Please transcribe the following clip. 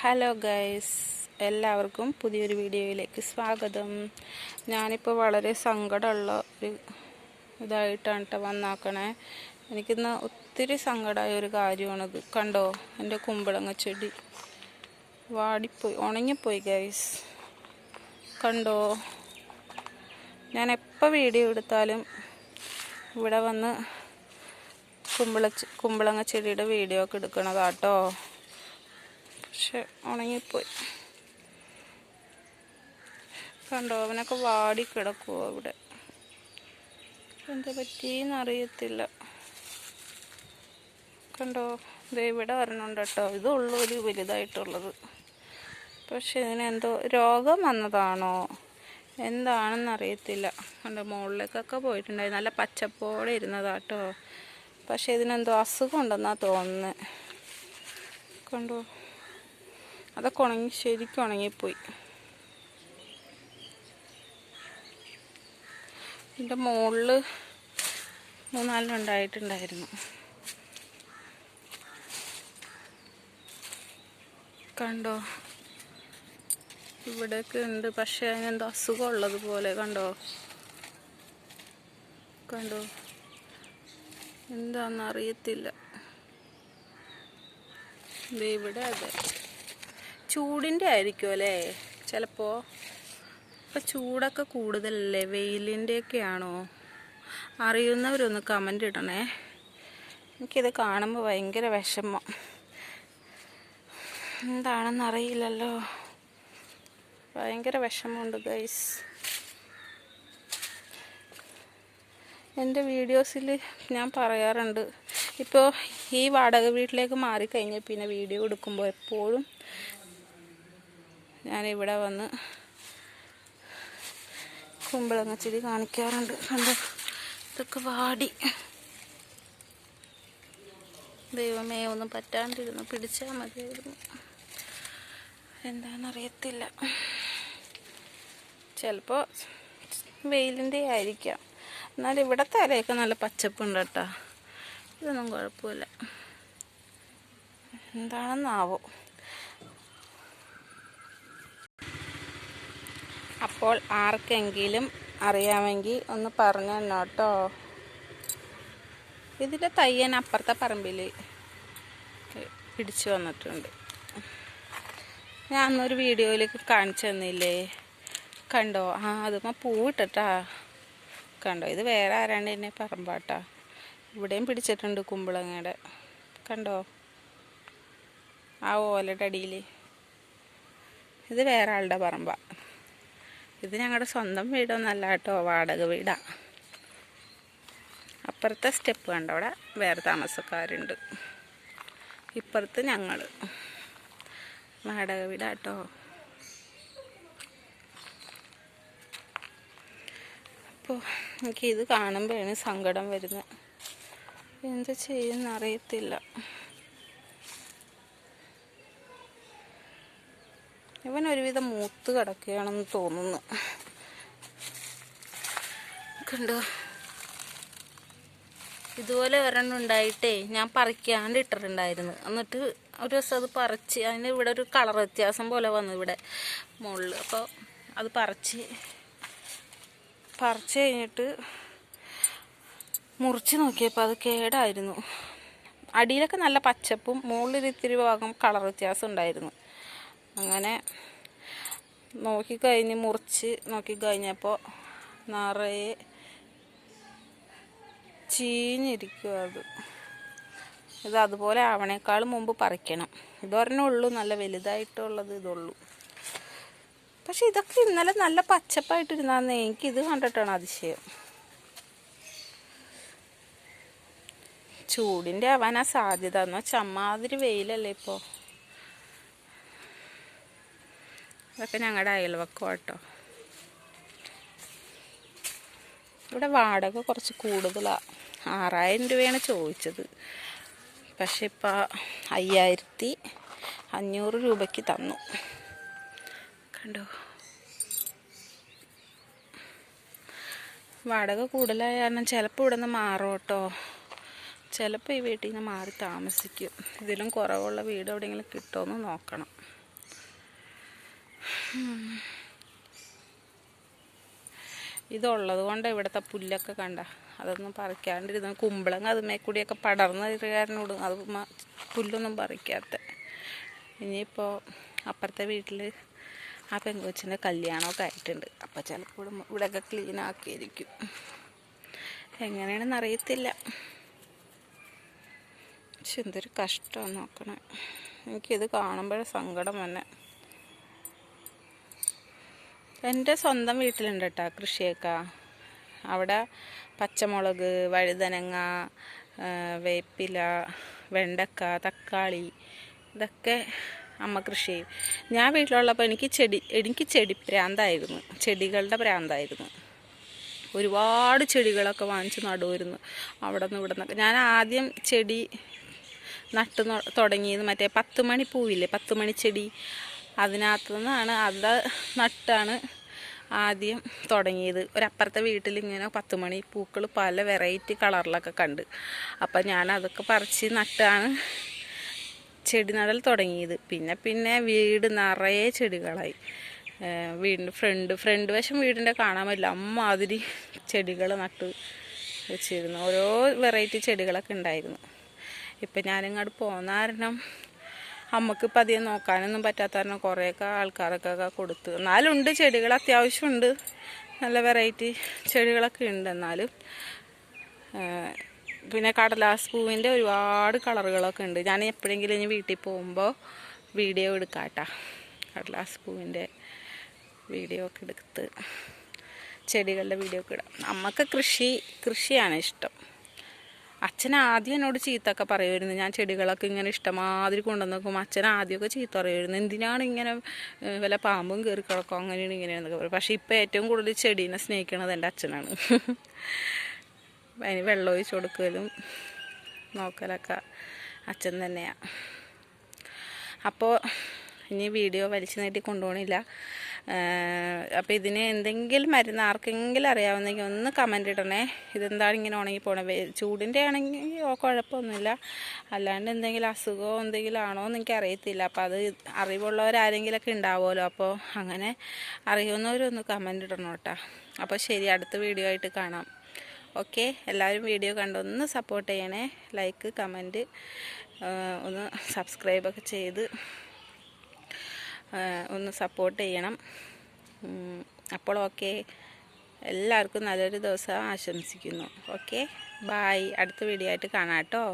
Hello guys എല്ലാവർക്കും പുതിയൊരു വീഡിയോയിലേക്ക് സ്വാഗതം. ഞാനിപ്പോൾ വളരെ സങ്കടമുള്ള ഒരു ഇതായിട്ടാണ് കേട്ടോ വന്നാക്കണേ. എനിക്കിന്ന് ഒത്തിരി സങ്കടമായ ഒരു കാര്യമാണിത് കണ്ടോ? എന്റെ കുമ്പളങ്ങ ചെടി വാടിപ്പോയി ഉണങ്ങിപ്പോയി ഗൈസ് കണ്ടോ? ഞാൻ എപ്പോൾ വീഡിയോ എടുത്താലും ഇവിടെ വന്ന് കുമ്പള കുമ്പളങ്ങ ചെടിയുടെ വീഡിയോ ഒക്കെ എടുക്കണതാട്ടോ. പക്ഷെ ഉണങ്ങിപ്പോയി. കണ്ടോ അവനൊക്കെ വാടി കിടക്കുവോ അവിടെ. എന്താ പറ്റിയെന്ന് അറിയത്തില്ല. കണ്ടോ ദേ ഇവിടെ വരണുണ്ട് കേട്ടോ. ഇതുള്ളൂ ഒരു വലുതായിട്ടുള്ളത്. പക്ഷെ ഇതിനെന്തോ രോഗം വന്നതാണോ? എന്താണെന്ന് അറിയത്തില്ല. കണ്ടോ മുകളിലേക്കൊക്കെ പോയിട്ടുണ്ടായി. നല്ല പച്ചപ്പോടെ ഇരുന്നതാട്ടോ പക്ഷെ ഇതിനെന്തോ അസുഖം ഉണ്ടെന്നാണ് തോന്നുന്നത് കണ്ടോ അതൊക്കെ ഉണങ്ങി ശരിക്കും ഉണങ്ങിപ്പോയി. ഇതിന്റെ മുകളിൽ മൂന്നാലിന് ഉണ്ടായിട്ടുണ്ടായിരുന്നു. കണ്ടോ? ഇവിടെയൊക്കെ ഉണ്ട്. പക്ഷെ അതിനെന്തോ അസുഖം ഉള്ളതുപോലെ കണ്ടോ? കണ്ടോ? എന്താണെന്ന് അറിയത്തില്ല ഇവിടെ അതെ. ചൂടിന്റെ ആയിരിക്കും അല്ലേ? ചിലപ്പോൾ ഇപ്പം ചൂടൊക്കെ കൂടുതലല്ലേ? വെയിലിന്റെയൊക്കെ ആണോ അറിയുന്നവരൊന്ന് കമന്റ് ഇടണേ. എനിക്കിത് കാണുമ്പോൾ ഭയങ്കര വിഷമം. എന്താണെന്ന് അറിയില്ലല്ലോ. ഭയങ്കര വിഷമമുണ്ട് ഗൈസ് എന്റെ വീഡിയോസിൽ ഞാൻ പറയാറുണ്ട്. ഇപ്പോൾ ഈ വാടക വീട്ടിലേക്ക് മാറിക്കഴിഞ്ഞാൽ പിന്നെ വീഡിയോ എടുക്കുമ്പോൾ എപ്പോഴും ഞാനിവിടെ വന്ന് കുമ്പളങ്ങ ചെടി കാണിക്കാറുണ്ട്. കണ്ടോ? ഇതൊക്കെ വാടി. ദൈവമേ ഒന്നും പറ്റാണ്ടിരുന്നു പിടിച്ചാൽ മതിയായിരുന്നു. എന്താണെന്നറിയത്തില്ല. ചിലപ്പോൾ വെയിലിന്റെ ആയിരിക്കാം. എന്നാൽ ഇവിടത്തെ അലയൊക്കെ നല്ല പച്ചപ്പുണ്ട് കേട്ടോ. ഇതൊന്നും കുഴപ്പമില്ല. എന്താണെന്നാവോ? അപ്പോൾ ആർക്കെങ്കിലും അറിയാമെങ്കിൽ ഒന്ന് പറഞ്ഞു തന്നോ കേട്ടോ ഇതിന്റെ തയ്യൻ അപ്പുറത്തെ പറമ്പിൽ പിടിച്ചു വന്നിട്ടുണ്ട്. ഞാൻ അന്നൊരു വീഡിയോയിലേക്ക് കാണിച്ചു തന്നില്ലേ? കണ്ടോ? ആ അതുമ്മ പൂവിട്ടട്ടാ. കണ്ടോ? ഇത് വേറെ ആരാണ്ട് എന്നെ പറമ്പാട്ടാ. ഇവിടെയും പിടിച്ചിട്ടുണ്ട് കുമ്പളങ്ങയുടെ. കണ്ടോ? ആ ഓലയുടെ അടിയിൽ ഇത് വേറെ ആളുടെ പറമ്പാ. ഇത് ഞങ്ങളുടെ സ്വന്തം വീടൊന്നല്ല കേട്ടോ വാടക വീടാ. അപ്പുറത്തെ സ്റ്റെപ്പ് കണ്ട? അവിടെ വേറെ താമസക്കാരുണ്ട്. ഇപ്പുറത്ത് ഞങ്ങൾ വാടക വീടാ കേട്ടോ. അപ്പോൾ എനിക്ക് ഇത് കാണുമ്പോഴാണ് സങ്കടം വരുന്നത് എന്ത് ചെയ്യുന്ന ഇവൻ ഒരുവിധം മൂത്ത് കിടക്കുകയാണെന്ന് തോന്നുന്നു. കണ്ടോ? ഇതുപോലെ ഒരെണ്ണം ഉണ്ടായിട്ടേ ഞാൻ പറിക്കാണ്ട് ഇട്ടിട്ടുണ്ടായിരുന്നു എന്നിട്ട് ഒരു ദിവസം അത് പറിച്ച് അതിന് ഇവിടെ ഒരു കളർ വ്യത്യാസം പോലെ വന്നു ഇവിടെ മുകളിൽ. അപ്പോൾ അത് പറിച്ച് പറിച്ച് കഴിഞ്ഞിട്ട് മുറിച്ച് നോക്കിയപ്പോൾ അത് കേടായിരുന്നു. അടിയിലൊക്കെ നല്ല പച്ചപ്പും മുകളിൽ ഇത്തിരി ഭാഗം കളർ വ്യത്യാസം ഉണ്ടായിരുന്നു. അങ്ങനെ നോക്കിക്കഴിഞ്ഞ് മുറിച്ച് നോക്കിക്കഴിഞ്ഞപ്പോൾ നിറയെ ചീഞ്ഞിരിക്കും അത്. ഇത് അതുപോലെ ആവണേക്കാൾ മുമ്പ് പറിക്കണം. ഇതൊരെണ്ണേ ഉള്ളൂ നല്ല വലുതായിട്ടുള്ളത് ഇതുള്ളൂ. പക്ഷെ ഇതൊക്കെ ഇന്നലെ നല്ല പച്ചപ്പായിട്ടിരുന്നാന്ന് ഇത് കണ്ടിട്ടാണ് അതിശയം. ചൂടിന്റെ ആവാനാ സാധ്യത. എന്നാൽ ചമ്മാതിരി വെയിലല്ലേ ഇപ്പോൾ ഇതൊക്കെ ഞങ്ങളുടെ അയൽവക്കം കേട്ടോ ഇവിടെ വാടക കുറച്ച് കൂടുതലാണ് ആറായിരം രൂപയാണ് ചോദിച്ചത്. പക്ഷെ ഇപ്പോൾ അയ്യായിരത്തി അഞ്ഞൂറ് രൂപയ്ക്ക് തന്നു. കണ്ടോ? വാടക കൂടുതലായ കാരണം ചിലപ്പോൾ ഇവിടെ നിന്ന് മാറും കേട്ടോ. ചിലപ്പോൾ ഈ വീട്ടിൽ നിന്ന് മാറി താമസിക്കും. ഇതിലും കുറവുള്ള വീട് എവിടെയെങ്കിലും കിട്ടുമെന്ന് നോക്കണം. ഇതുള്ളത് കൊണ്ട് ഇവിടുത്തെ പുല്ലൊക്കെ കണ്ട അതൊന്നും പറിക്കാണ്ടിരുന്നു. കുമ്പളങ്ങ അതുമേ കൂടിയൊക്കെ പടർന്ന കാരനോട് അത് പുല്ലൊന്നും പറിക്കാത്ത. ഇനിയിപ്പോൾ അപ്പുറത്തെ വീട്ടിൽ ആ പെങ്കൊച്ചിന്റെ കല്യാണമൊക്കെ ആയിട്ടുണ്ട്. അപ്പോൾ ചിലപ്പോൾ ഇവിടെ ഇവിടെയൊക്കെ ക്ലീൻ ആക്കിയിരിക്കും. എങ്ങനെയാണെന്ന് അറിയത്തില്ല പക്ഷെ എന്തൊരു കഷ്ടമാണ് നോക്കണേ. എനിക്കിത് കാണുമ്പോഴേ സങ്കടം തന്നെ എന്റെ സ്വന്തം വീട്ടിലുണ്ട് കേട്ടോ കൃഷിയൊക്കെ. അവിടെ പച്ചമുളക് വഴുതനങ്ങ വേപ്പില വെണ്ടക്ക തക്കാളി ഇതൊക്കെ അമ്മ കൃഷി ചെയ്യും. ഞാൻ വീട്ടിലുള്ളപ്പോൾ എനിക്ക് ചെടി എനിക്ക് ചെടി പ്രാന്തായിരുന്നു. ചെടികളുടെ പ്രാന്തായിരുന്നു. ഒരുപാട് ചെടികളൊക്കെ വാങ്ങിച്ച് നടുമായിരുന്നു അവിടെ നിന്ന് ഇവിടെ നിന്നൊക്കെ ഞാൻ ആദ്യം ചെടി നട്ട് തുടങ്ങിയത് മറ്റേ പത്ത് മണി പൂവില്ലേ? പത്ത് മണി ചെടി. അതിനകത്തു നിന്നാണ് അത് നട്ടാണ് ആദ്യം തുടങ്ങിയത്. ഒരപ്പുറത്തെ വീട്ടിൽ ഇങ്ങനെ പത്ത് മണി പൂക്കൾ പല വെറൈറ്റി കളറിലൊക്കെ കണ്ട്. അപ്പം ഞാൻ അതൊക്കെ പറിച്ച് നട്ടാണ് ചെടി നടൽ തുടങ്ങിയത്. പിന്നെ പിന്നെ വീട് നിറയെ ചെടികളായി. വീടിന്റെ ഫ്രണ്ട് ഫ്രണ്ട് വശം വീടിന്റെ കാണാൻ പറ്റില്ല അമ്മാതിരി ചെടികൾ നട്ട് വെച്ചിരുന്നു. ഓരോ വെറൈറ്റി ചെടികളൊക്കെ ഉണ്ടായിരുന്നു. ഇപ്പം ഞാനിങ്ങോട്ട് പോകുന്ന കാരണം അമ്മക്കിപ്പോൾ അധികം നോക്കാനൊന്നും പറ്റാത്ത കാരണം കുറേയൊക്കെ ആൾക്കാരൊക്കെ കൊടുത്ത്. എന്നാലും ഉണ്ട് ചെടികൾ അത്യാവശ്യമുണ്ട്. നല്ല വെറൈറ്റി ചെടികളൊക്കെ ഉണ്ട് എന്നാലും. പിന്നെ കടലാസ് പൂവിന്റെ ഒരുപാട് കളറുകളൊക്കെ ഉണ്ട്. ഞാൻ എപ്പോഴെങ്കിലും ഇനി വീട്ടിൽ പോകുമ്പോൾ വീഡിയോ എടുക്കാട്ടാ. കടലാസ് പൂവിന്റെ വീഡിയോ ഒക്കെ എടുത്ത് ചെടികളുടെ വീഡിയോ ഒക്കെ ഇടാം. നമുക്ക് കൃഷി കൃഷിയാണ് ഇഷ്ടം. അച്ഛൻ ആദ്യം എന്നോട് ചീത്തൊക്കെ പറയുമായിരുന്നു. ഞാൻ ചെടികളൊക്കെ ഇങ്ങനെ ഇഷ്ടമാതിരി കൊണ്ടുവന്ന് നോക്കുമ്പോൾ അച്ഛൻ ആദ്യമൊക്കെ ചീത്ത പറയുമായിരുന്നു. എന്തിനാണ് ഇങ്ങനെ വല്ല പാമ്പും കയറി കിടക്കും? അങ്ങനെയാണ് ഇങ്ങനെയാണെന്നൊക്കെ പറയും. പക്ഷേ ഇപ്പോൾ ഏറ്റവും കൂടുതൽ ചെടീനെ സ്നേഹിക്കണത് എന്റെ അച്ഛനാണ്. അതിന് വെള്ളം ഒഴിച്ചു കൊടുക്കലും നോക്കലൊക്കെ അച്ഛൻ തന്നെയാണ് അപ്പോൾ ഇനി വീഡിയോ വലിച്ചു നീട്ടി കൊണ്ടുപോകണില്ല. അപ്പോൾ ഇതിന് എന്തെങ്കിലും മരുന്ന് ആർക്കെങ്കിലും അറിയാവുന്നെങ്കിൽ ഒന്ന് കമന്റ് ഇടണേ. ഇതെന്താണ് ഇങ്ങനെ ഉണങ്ങി പോണേ? ചൂടിന്റെ ആണെങ്കിൽ കുഴപ്പമൊന്നുമില്ല. അല്ലാണ്ട് എന്തെങ്കിലും അസുഖമോ എന്തെങ്കിലും ആണോ എന്ന് എനിക്ക് അറിയത്തില്ല. അപ്പോൾ അത് അറിവുള്ളവരാരെങ്കിലൊക്കെ ഉണ്ടാവുമല്ലോ. അപ്പോൾ അങ്ങനെ അറിയുന്നവരൊന്ന് കമന്റ് ഇടണം കേട്ടോ. അപ്പോൾ ശരി അടുത്ത വീഡിയോ ആയിട്ട് കാണാം. ഓക്കെ എല്ലാവരും വീഡിയോ കണ്ടൊന്ന് സപ്പോർട്ട് ചെയ്യണേ. ലൈക്ക് കമന്റ് ഒന്ന് സബ്സ്ക്രൈബൊക്കെ ചെയ്ത് ഒന്ന് സപ്പോർട്ട് ചെയ്യണം. അപ്പോൾ ഓക്കെ എല്ലാവർക്കും നല്ലൊരു ദിവസം ആശംസിക്കുന്നു. ഓക്കെ ബായ് അടുത്ത വീഡിയോ ആയിട്ട് കാണാം കേട്ടോ.